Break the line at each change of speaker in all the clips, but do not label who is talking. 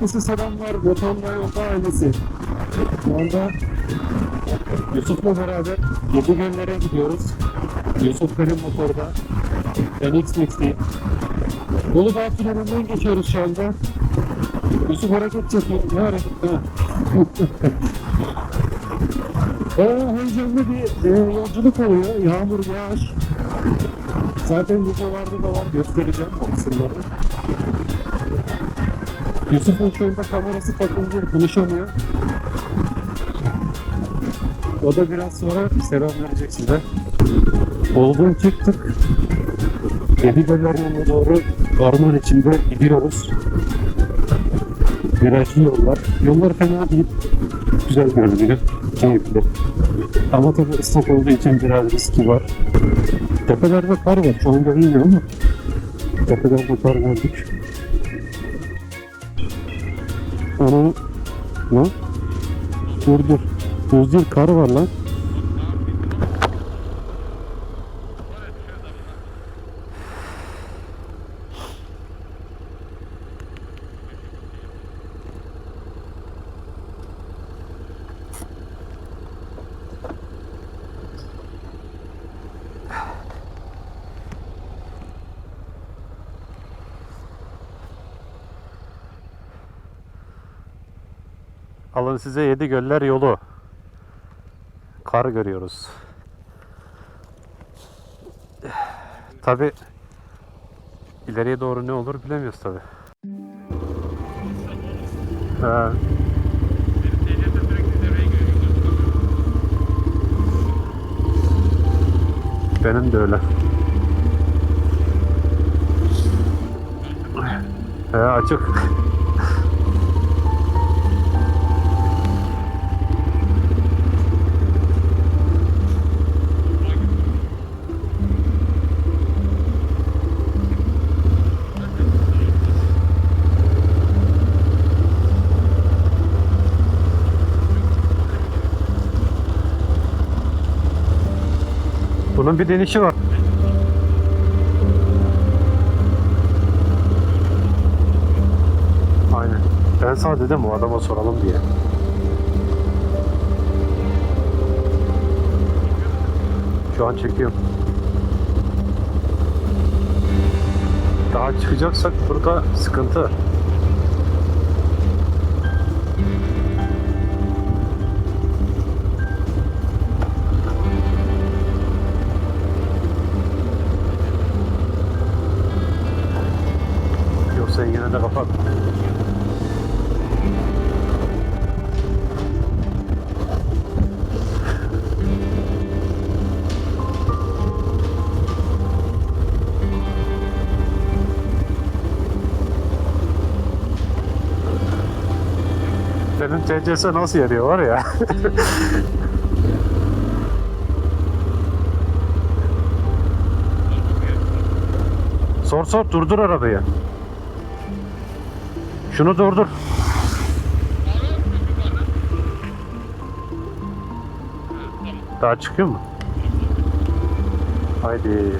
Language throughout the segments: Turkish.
Herkese selamlar. Motorla Yolda ailesi. Şu anda Yusuf'la beraber Yedi Göller'e gidiyoruz. Yusuf benim motorda. Ben X-Max'teyim. Uludağ tünelinden geçiyoruz şu anda. Yusuf hareket yapıyor. Ne hareket? Ha. Bayağı heyecanlı bir e, yolculuk oluyor. Yağmur, yağış. Zaten videolarda da var. Göstereceğim o. Yusuf'un şu anda kamerası takıldı, konuşamıyor. O da biraz sonra selam verecek size. Olgun çıktık. Yedibeler yoluna doğru orman içinde gidiyoruz. Virajlı yollar. Yollar fena değil. Güzel görünüyor. Keyifli. Ama tabii ıslak olduğu için biraz riski var. Tepelerde kar var. Şu an görünmüyor ama tepelerde kar gördük. Onu lan dur dur. Buz değil kar var lan. Alın size yedi göller yolu. Kar görüyoruz. Tabi ileriye doğru ne olur bilemiyoruz tabi. Benim de öyle. He açık. Bir denişi var. Aynen. Ben sana dedim o adama soralım diye. Şu an çekiyorum. Daha çıkacaksak burada sıkıntı. Yine de kapat. Senin TCS nasıl yarıyor var ya. sor sor durdur arabayı. Şunu durdur. Daha çıkıyor mu? Haydi.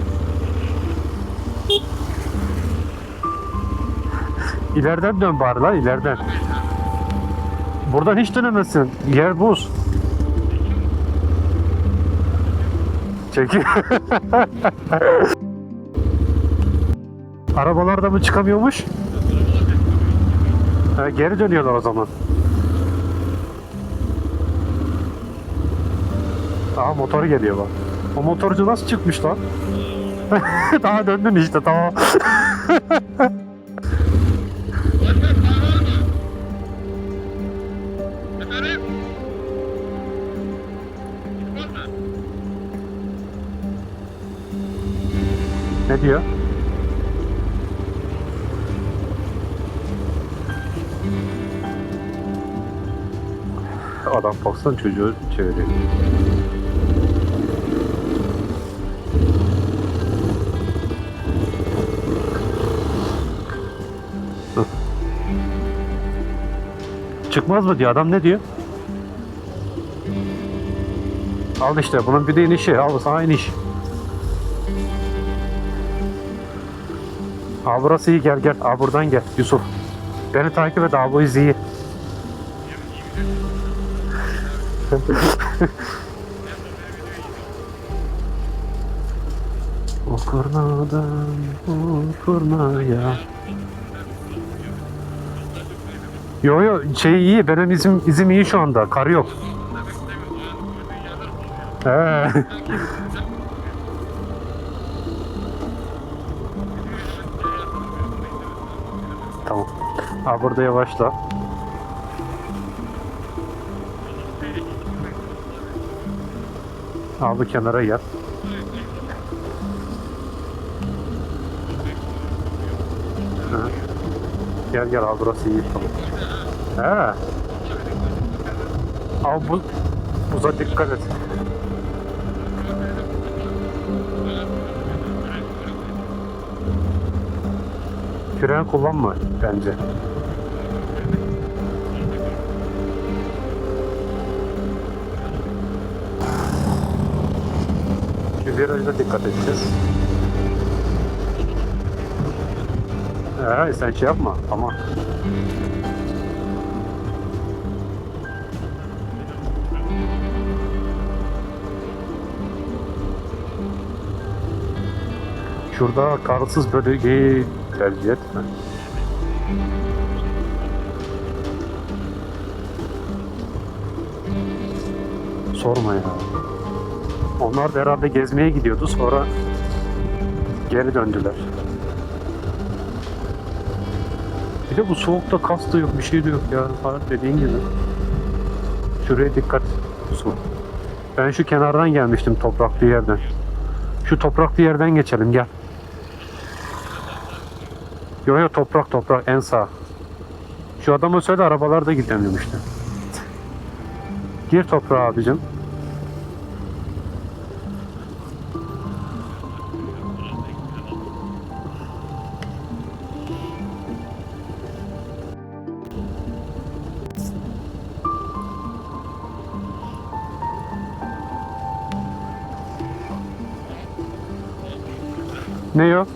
İleriden dön bari lan ileriden. Buradan hiç dönemezsin. Yer buz. Çekil. Arabalar da mı çıkamıyormuş? Ha, geri dönüyorlar o zaman. Aha motor geliyor bak. O motorcu nasıl çıkmış lan? Daha döndün işte tamam. Ne diyor? Adam baksana çocuğu çeviriyor. Çıkmaz mı diyor adam ne diyor? Al işte bunun bir de inişi al sana iniş. Aa burası iyi gel gel. Aa buradan gel Yusuf. Beni takip et abi bu iyi. O kurnadan o kurnaya. Yo yo şey iyi benim izim izim iyi şu anda kar yok. He. tamam. Ha burada yavaşla. Abi kenara. Ha. Gel gel abi burası iyi tamam. He. Abi bu buza dikkat et. Fren kullanma bence. Şu virajda dikkat edeceğiz. Ee, sen şey yapma. Tamam. Şurada karsız bölgeyi tercih etme. Sorma ya. Onlar da herhalde gezmeye gidiyordu sonra geri döndüler. Bir de bu soğukta kas da yok, bir şey de yok ya. Ha, dediğin gibi. Şuraya dikkat. Su. Ben şu kenardan gelmiştim topraklı yerden. Şu topraklı yerden geçelim gel. Yo yo toprak toprak en sağ. Şu adama söyle arabalar da gidemiyorum işte. Gir toprağa abicim. Ne o?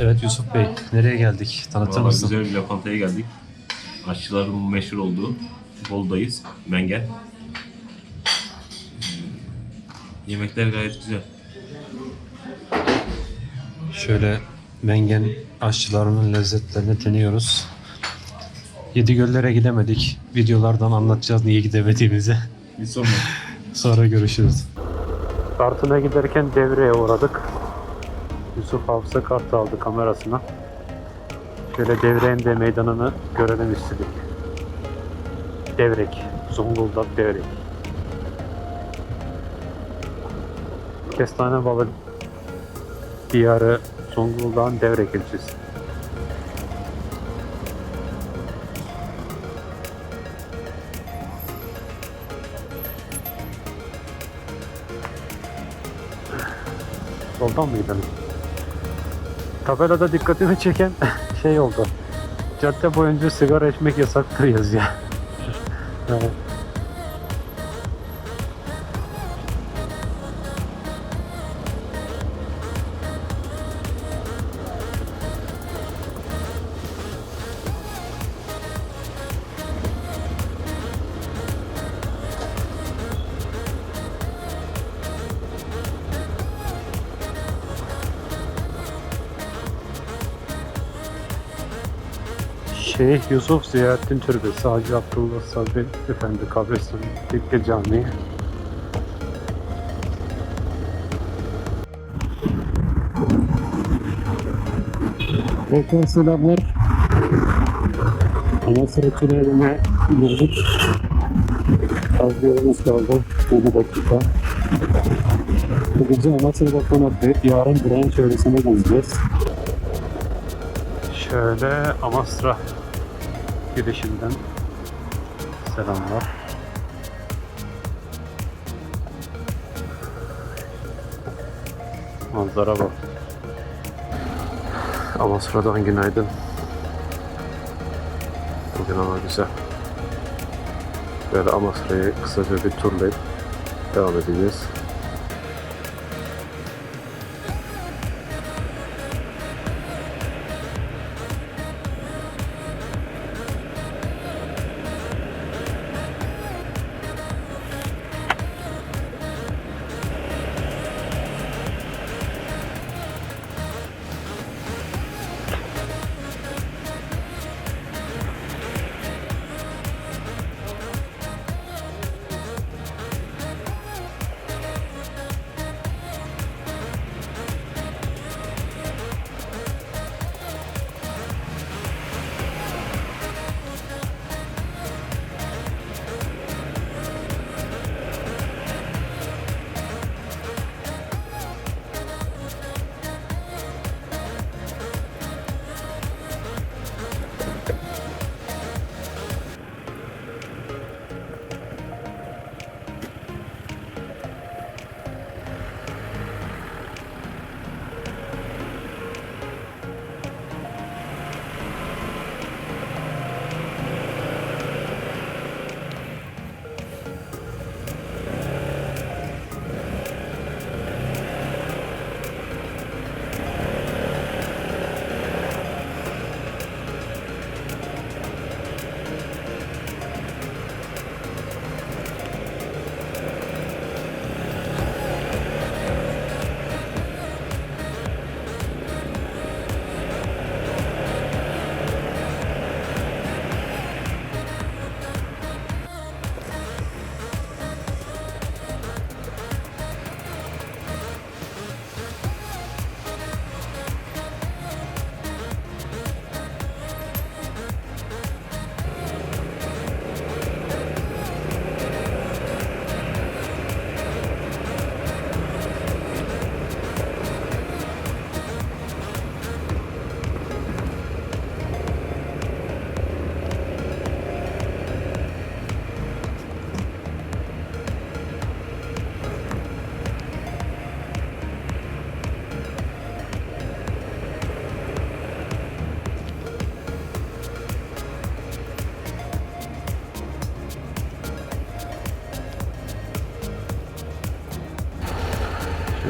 Evet Yusuf Bey, nereye geldik? Tanıtır
Valla
mısın?
güzel bir lokantaya geldik. Aşçıların meşhur olduğu Bolu'dayız. Mengen. Hmm, Yemekler gayet güzel.
Şöyle Mengen aşçılarının lezzetlerini deniyoruz. Yedi göllere gidemedik. Videolardan anlatacağız niye gidemediğimizi.
Bir sorun
Sonra görüşürüz. Kartına giderken devreye uğradık. Yusuf Hafsa kart aldı kamerasına. Şöyle devreğin de meydanını görelim istedik. Devrek. Zonguldak Devrek. Kestane balı diyarı Zonguldak'ın Devrek ilçesi. Soldan mı gidelim? Tabelada dikkatimi çeken şey oldu. Cadde boyunca sigara içmek yasaktır yazıyor. evet. Şeyh Yusuf Ziyarettin Türbesi Hacı Abdullah Sabri Efendi Kabristan Tekke Camii Tekrar selamlar. Ana sıra tünelime girdik. Az bir yolumuz kaldı. 7 dakika. Bu gece Amasya'da konaklayıp yarın Burak'ın çevresine gezeceğiz. Şöyle Amasra girişinden selamlar. Manzara bak. Amasra'dan günaydın. Bugün hava güzel. Böyle Amasra'yı kısaca bir turlayıp devam edeceğiz.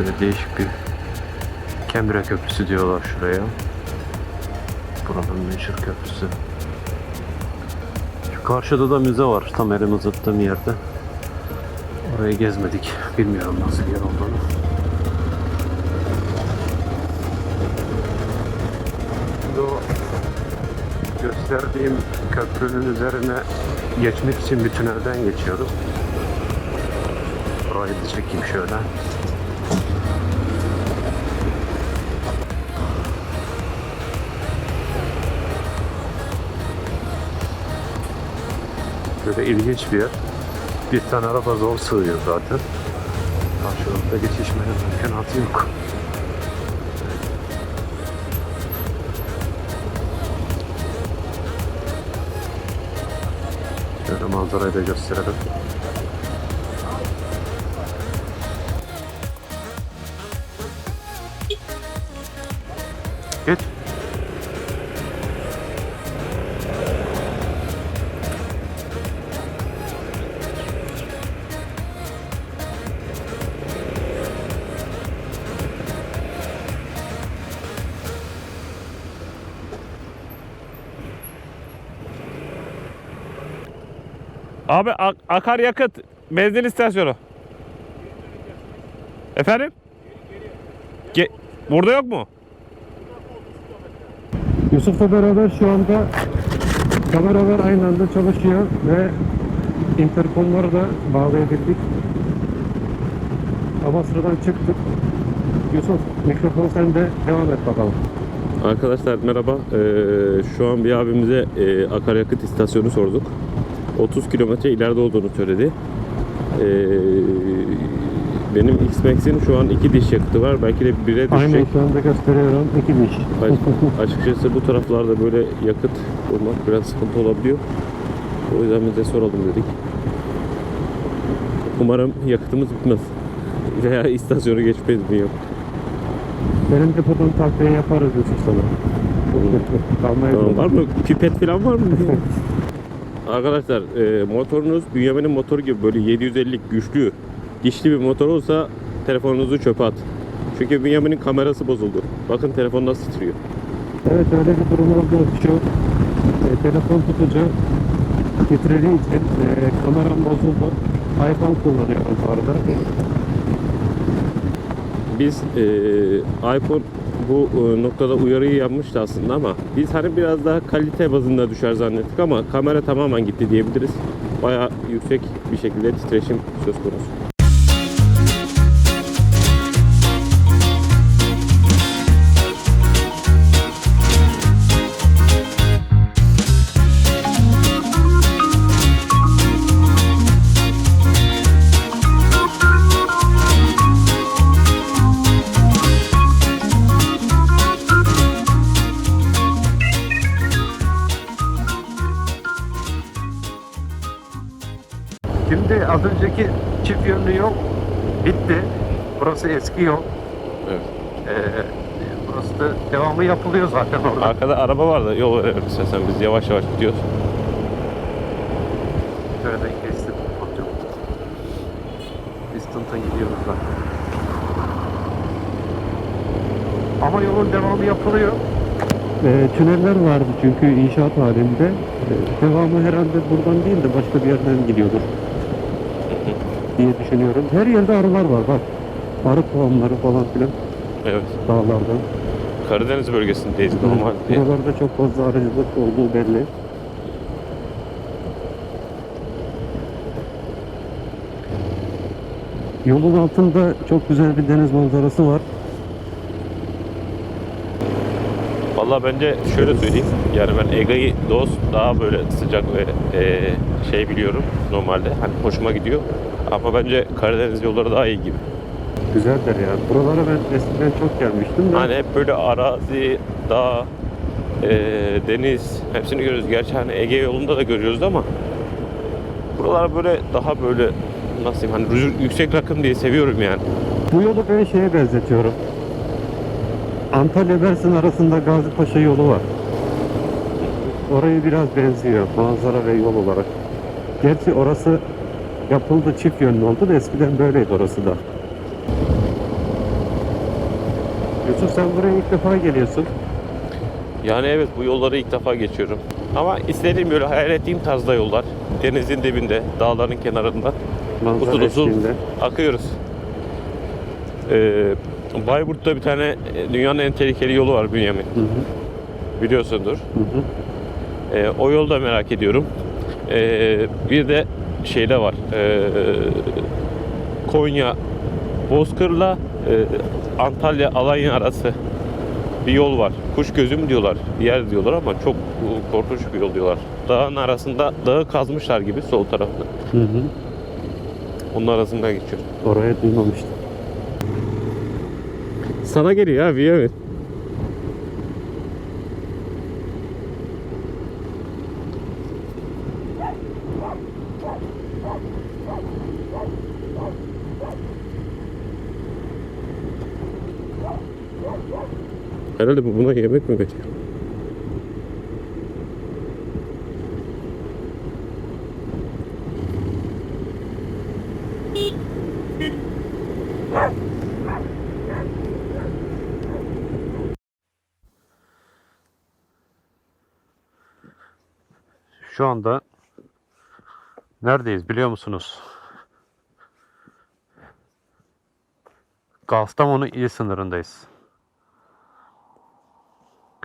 Şöyle değişik bir Kembre Köprüsü diyorlar şuraya. Buranın meşhur köprüsü. Şu karşıda da müze var. Tam elimi uzattığım yerde. Orayı gezmedik. Bilmiyorum nasıl yer olduğunu. Şimdi o gösterdiğim köprünün üzerine geçmek için bir tünelden geçiyoruz. Orayı da çekeyim şöyle. Böyle ilginç bir yer. Bir tane araba zor sığıyor zaten. Karşılıkta geçişmenin mümkünatı yok. Şöyle manzarayı da gösterelim.
Abi ak- akaryakıt benzin istasyonu. Efendim? Ge- Burada yok mu?
Yusuf'la beraber şu anda kameralar aynı anda çalışıyor ve interkomları da bağlayabildik. Amasra'dan çıktık. Yusuf mikrofon sende devam et bakalım.
Arkadaşlar merhaba. Ee, şu an bir abimize e, akaryakıt istasyonu sorduk. 30 kilometre ileride olduğunu söyledi. Ee, benim X-Max'in şu an iki diş yakıtı var. Belki de 1'e
Aynen
düşecek.
şu anda gösteriyorum. İki diş.
Aç- açıkçası bu taraflarda böyle yakıt bulmak biraz sıkıntı olabiliyor. O yüzden biz de soralım dedik. Umarım yakıtımız bitmez. Veya istasyonu geçmeyiz mi yok.
Benim depodan takviye yaparız Yusuf sana.
Tamam, var mı? Pipet falan var mı? Arkadaşlar e, motorunuz Bünyamin'in motoru gibi böyle 750 güçlü dişli bir motor olsa telefonunuzu çöpe at. Çünkü Bünyamin'in kamerası bozuldu. Bakın telefon nasıl titriyor.
Evet öyle bir durum oldu. Şu e, telefon tutucu titrediği için e, kameram bozuldu. iPhone kullanıyorum bu arada.
Biz e, iPhone bu e, noktada uyarıyı yapmıştı aslında ama biz hani biraz daha kalite bazında düşer zannettik ama kamera tamamen gitti diyebiliriz. Bayağı yüksek bir şekilde titreşim söz konusu.
Az önceki çift yönlü yol bitti. Burası eski yol.
Evet.
Ee, burası da devamı yapılıyor zaten orada.
Arkada araba var da yol verelim istersen biz yavaş yavaş gidiyoruz.
Şöyle kestim. Distant'a gidiyoruz da. Ama yolun devamı yapılıyor. Ee, tüneller vardı çünkü inşaat halinde. Ee, devamı herhalde buradan değil de başka bir yerden gidiyordur diye düşünüyorum. Her yerde arılar var bak. Arı tohumları falan filan
Evet.
dağlardan.
Karadeniz bölgesindeyiz normalde.
Buralarda çok fazla arıcılık olduğu belli. Yolun altında çok güzel bir deniz manzarası var.
Valla bence şöyle söyleyeyim. Yani ben Ege'yi dost daha böyle sıcak ve e, şey biliyorum normalde. Hani hoşuma gidiyor. Ama bence Karadeniz yolları daha iyi gibi.
Güzeldir ya. Buralara ben eskiden çok gelmiştim de.
Hani hep böyle arazi, dağ, e, deniz hepsini görüyoruz. Gerçi hani Ege yolunda da görüyoruz ama buralar böyle daha böyle nasıl diyeyim hani yüksek rakım diye seviyorum yani.
Bu yolu ben şeye benzetiyorum. Antalya Mersin arasında Gazi Paşa yolu var. Orayı biraz benziyor manzara ve yol olarak. Gerçi orası yapıldı çift yönlü oldu da eskiden böyleydi orası da. Yusuf sen buraya ilk defa geliyorsun.
Yani evet bu yolları ilk defa geçiyorum. Ama istediğim böyle hayal ettiğim tarzda yollar. Denizin dibinde, dağların kenarında
Manzara
usul akıyoruz. Ee, Bayburt'ta bir tane e, dünyanın en tehlikeli yolu var Bünyamin.
Hı hı,
Biliyorsundur.
hı hı.
Ee, o yolu da merak ediyorum. Ee, bir de şeyde var. Ee, Konya Bozkır'la e, Antalya Alanya arası bir yol var. Kuş gözüm diyorlar. Yer diyorlar ama çok e, korkunç bir yol diyorlar. Dağın arasında dağı kazmışlar gibi sol tarafta.
Hı hı.
Onun arasında geçiyor.
Oraya duymamıştım.
Sana geliyor abi evet. Herhalde bu buna yemek mi veriyor?
Şu anda neredeyiz biliyor musunuz? Kastamonu il sınırındayız.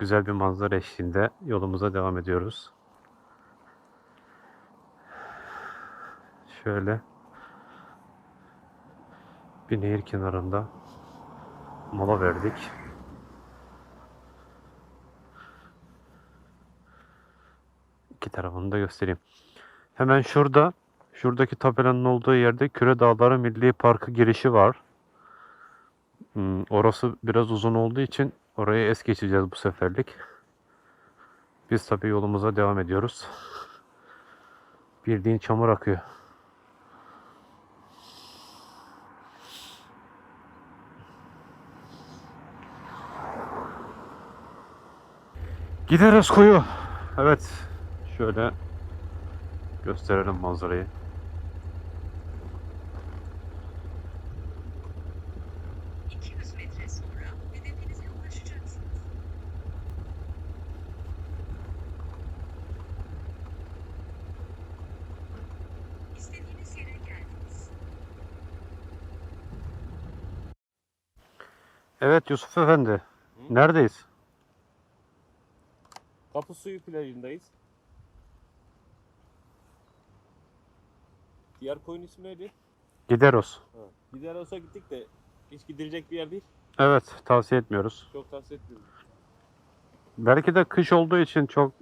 Güzel bir manzara eşliğinde yolumuza devam ediyoruz. Şöyle bir nehir kenarında mola verdik. İki tarafını da göstereyim. Hemen şurada, şuradaki tabelanın olduğu yerde Küre Dağları Milli Parkı girişi var. Hmm, orası biraz uzun olduğu için orayı es geçeceğiz bu seferlik. Biz tabii yolumuza devam ediyoruz. Bildiğin çamur akıyor. Gideriz kuyu. Evet. Şöyle Gösterelim manzarayı. Evet Yusuf Efendi. Neredeyiz?
Kapı suyu plajındayız. Diğer koyun ismi neydi?
Gideros.
Ha. Gider olsa gittik de hiç gidilecek bir yer değil.
Evet tavsiye etmiyoruz.
Çok tavsiye etmiyorum.
Belki de kış olduğu için çok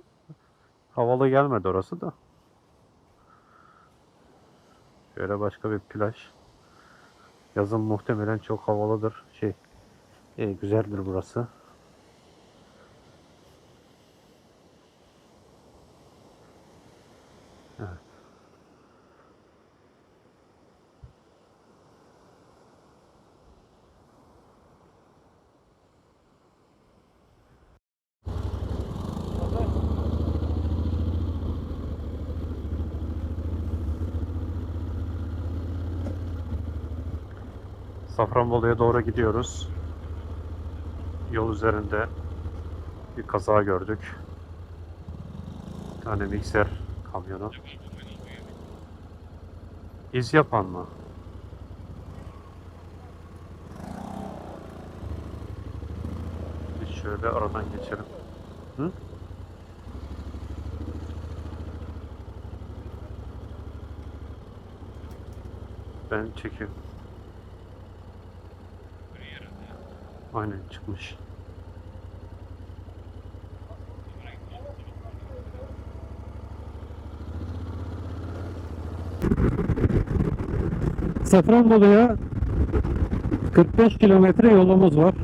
havalı gelmedi orası da. Şöyle başka bir plaj. Yazın muhtemelen çok havalıdır. E, güzeldir burası. Evet. Safranbolu'ya doğru gidiyoruz. Yol üzerinde bir kaza gördük. Bir tane mikser kamyonu. İz yapan mı? Biz şöyle aradan geçelim. Hı? Ben çekiyorum. Aynen çıkmış.
Safranbolu'ya 45 kilometre yolumuz var.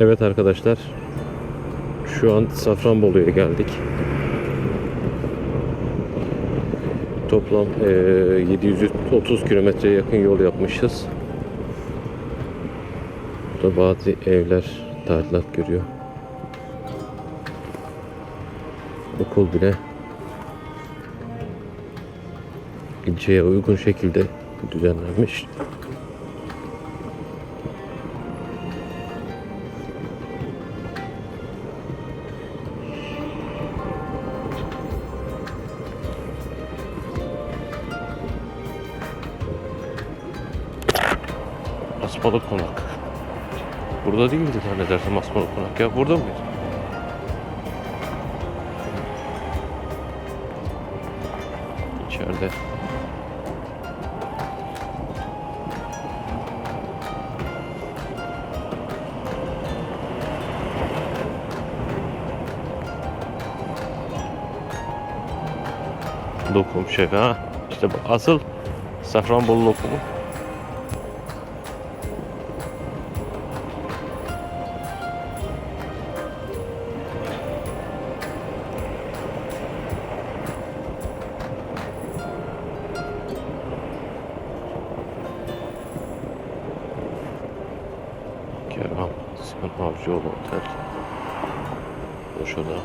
Evet arkadaşlar. Şu an Safranbolu'ya geldik. Toplam eee, 730 kilometreye yakın yol yapmışız. Burada bazı evler tadilat görüyor. Okul bile ilçeye uygun şekilde düzenlenmiş. Asmalı Konak. Burada değildi zannedersem Asmalı Konak. Ya burada mıydı? İçeride. Lokum şefi ha. İşte bu asıl Safranbolu lokumu. Kervan Sinan Avcıoğlu Otel. Boşoda.